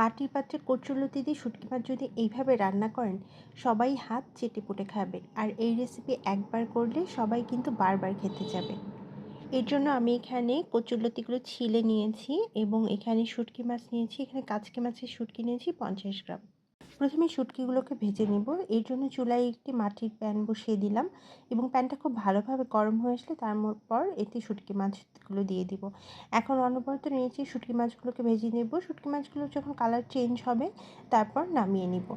মাটির পাত্রে কচুরলতি দিয়ে শুটকি মাছ যদি এইভাবে রান্না করেন, সবাই হাত চেটে পুটে খাবে। আর এই রেসিপি একবার করলে সবাই কিন্তু বারবার খেতে যাবে। এর জন্য আমি এখানে কচুরলতিগুলো ছিলে নিয়েছি এবং এখানে শুটকি মাছ নিয়েছি, এখানে কাচকি মাছের শুটকি নিয়েছি পঞ্চাশ গ্রাম। প্রথমে শুটকিগুলোকে ভেজে নেব। এর জন্য চুলায় একটি মাটির প্যান বসিয়ে দিলাম এবং প্যানটা খুব ভালোভাবে গরম হয়ে আসলে তারপর এতে শুটকি মাছগুলো দিয়ে দিব। এখন অনবরত নিয়েছি শুটকি মাছগুলোকে ভেজে নেব। শুটকি মাছগুলো যখন কালার চেঞ্জ হবে তারপর নামিয়ে নিব।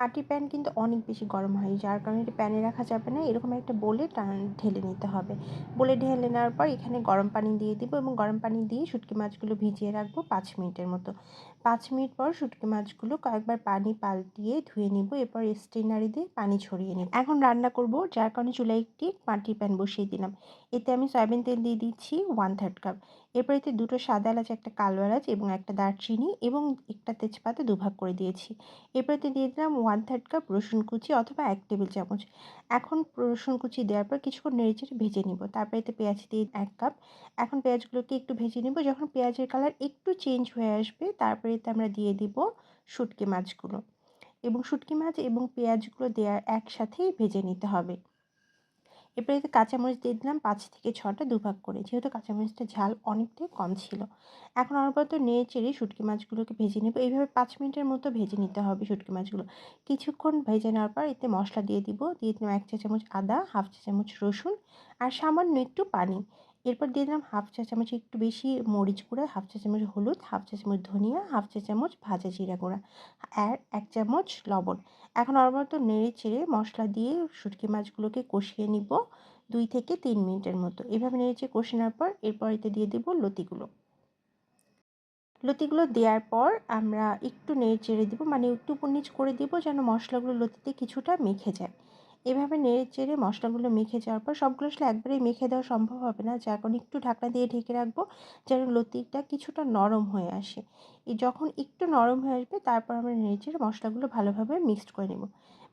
মাটির প্যান কিন্তু অনেক বেশি গরম হয়, যার কারণে এটা প্যানে রাখা যাবে না। এরকম একটা বলে ঢেলে নিতে হবে। বলে ঢেলে নেওয়ার পর এখানে গরম পানি দিয়ে দিব এবং গরম পানি দিয়ে শুটকি মাছগুলো ভিজিয়ে রাখব পাঁচ মিনিটের মতো। পাঁচ মিনিট পর শুটকি মাছগুলো কয়েকবার পানি পাল্টিয়ে ধুয়ে নিব, এরপর স্টেনারি দিয়ে পানি ছড়িয়ে নিব। এখন রান্না করব, যার কারণে চুলায় একটি মাটির প্যান বসিয়ে দিলাম। এতে আমি সয়াবিন তেল দিয়ে দিচ্ছি ওয়ান থার্ড কাপ এরপর এতে দুটো সাদা এলাচ, একটা কালো এলাচ এবং একটা দারচিনি এবং একটা তেজপাতা দুভাগ করে দিয়েছি। এরপর এতে দিয়ে দিলাম ওয়ান থার্ড কাপ রসুন কুচি অথবা এক টেবিল চামচ। এখন রসুন কুচি দেওয়ার পর কিছুক্ষণ নেড়েচেড়ে ভেজে নিব। তারপর এতে পেঁয়াজ দিয়ে এক কাপ এখন পেঁয়াজগুলোকে একটু ভেজে নিব। যখন পেঁয়াজের কালার একটু চেঞ্জ হয়ে আসবে, তারপরে এতে আমরা দিয়ে দিব শুটকি মাছগুলো। এবং শুটকি মাছ এবং পেঁয়াজগুলো দেওয়ার একসাথেই ভেজে নিতে হবে। এরপরে এতে কাঁচামরিচ দিয়ে দিলাম পাঁচ থেকে ছটা দুভাগ করে। যেহেতু কাঁচামরিচটা ঝাল অনেকটাই কম ছিল। এখন অনবরত নেড়ে চেড়ে শুটকি মাছগুলোকে ভেজে নেব। এইভাবে পাঁচ মিনিটের মতো ভেজে নিতে হবে শুটকি মাছগুলো। কিছুক্ষণ ভেজে নেওয়ার পর এতে মশলা দিয়ে দিব। দিয়ে দিলাম এক চা চামচ আদা, হাফ চা চামচ রসুন আর সামান্য একটু পানি। এরপর দিয়ে দিলাম হাফ চা চামচ একটু বেশি মরিচ গুঁড়া, হাফ চা চামচ হলুদ, হাফ চা চামচ ধনিয়া, হাফ চা চামচ ভাজা জিরা গুঁড়া আর এক চামচ লবণ। এখন অনবরত নেড়ে চেড়ে মশলা দিয়ে শুটকি মাছগুলোকে কষিয়ে নিব দুই থেকে তিন মিনিটের মতো। এভাবে নেড়ে চেড়ে কষে নেওয়ার পর এরপর এতে দিয়ে দেবো লতিগুলো। লতিগুলো দেওয়ার পর আমরা একটু নেড়ে চেড়ে দিব মানে একটু উপর নিচ করে দিব যেন মশলাগুলো লতিতে কিছুটা মেখে যায়। এভাবে নেড়ে চেড়ে মশলাগুলো মেখে যাওয়ার পর সবগুলো আসলে একবারেই মেখে দেওয়া সম্ভব হবে না। যার কারণে একটু ঢাকনা দিয়ে ঢেকে রাখব যেন লতিটা কিছুটা নরম হয়ে আসে। এই যখন একটু নরম হয়ে আসবে তারপর আমরা নেড়ে চেড়ে মশলাগুলো ভালোভাবে মিক্সড করে নেব।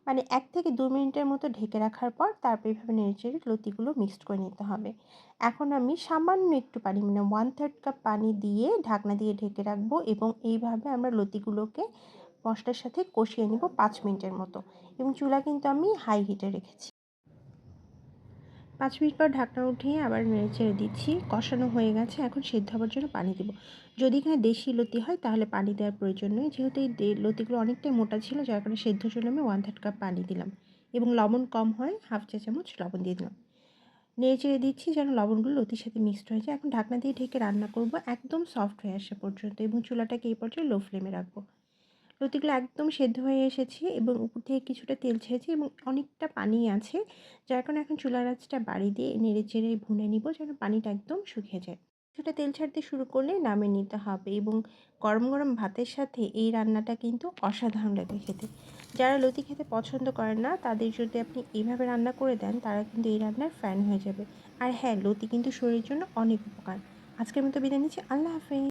মানে এক থেকে দু মিনিটের মতো ঢেকে রাখার পর তারপর এইভাবে নেড়ে চেড়ে লতিগুলো মিক্সড করে নিতে হবে। এখন আমি সামান্য একটু পানি মানে ওয়ান থার্ড কাপ পানি দিয়ে ঢাকনা দিয়ে ঢেকে রাখব এবং এইভাবে আমরা লতিগুলোকে মশলার সাথে কষিয়ে নিব পাঁচ মিনিটের মতো এবং চুলা কিন্তু আমি হাই হিটে রেখেছি। পাঁচ মিনিট পর ঢাকনা উঠিয়ে আবার নেড়ে ছেড়ে দিচ্ছি, কষানো হয়ে গেছে, এখন সেদ্ধ হওয়ার জন্য পানি দেবো। যদি এখানে দেশি লতি হয় তাহলে পানি দেওয়ার প্রয়োজন নেই, যেহেতু এই লতিগুলো অনেকটাই মোটা ছিল, যার কারণে সেদ্ধর জন্য আমি ওয়ান থার্ড কাপ পানি দিলাম এবং লবণ কম হয় হাফ চা চামচ লবণ দিয়ে দিলাম। নেড়ে চেড়ে দিচ্ছি যেন লবণগুলো লতির সাথে মিক্সড হয়ে যায়। এখন ঢাকনা দিয়ে ঢেকে রান্না করব একদম সফট হয়ে আসা পর্যন্ত এবং চুলাটাকে এই পর্যায়ে লো ফ্লেমে রাখব। লতিগুলো একদম সেদ্ধ হয়ে এসেছে এবং উপর থেকে কিছুটা তেল ছেড়েছে এবং অনেকটা পানি আছে। যার কারণে এখন চুলার আঁচটা বাড়ি দিয়ে নেড়ে চেড়ে ভুনে নিব যেন পানিটা একদম শুকিয়ে যায়। কিছুটা তেল ছাড়তে শুরু করলে নামে নিতে হবে এবং গরম গরম ভাতের সাথে এই রান্নাটা কিন্তু অসাধারণ লাগে খেতে। যারা লতি খেতে পছন্দ করেন না, তাদের যদি আপনি এইভাবে রান্না করে দেন, তারা কিন্তু এই রান্নার ফ্যান হয়ে যাবে। আর হ্যাঁ লতি কিন্তু শরীরের জন্য অনেক উপকার। আজকের মতো বিদায় নিচ্ছি। আল্লাহ হাফেজ।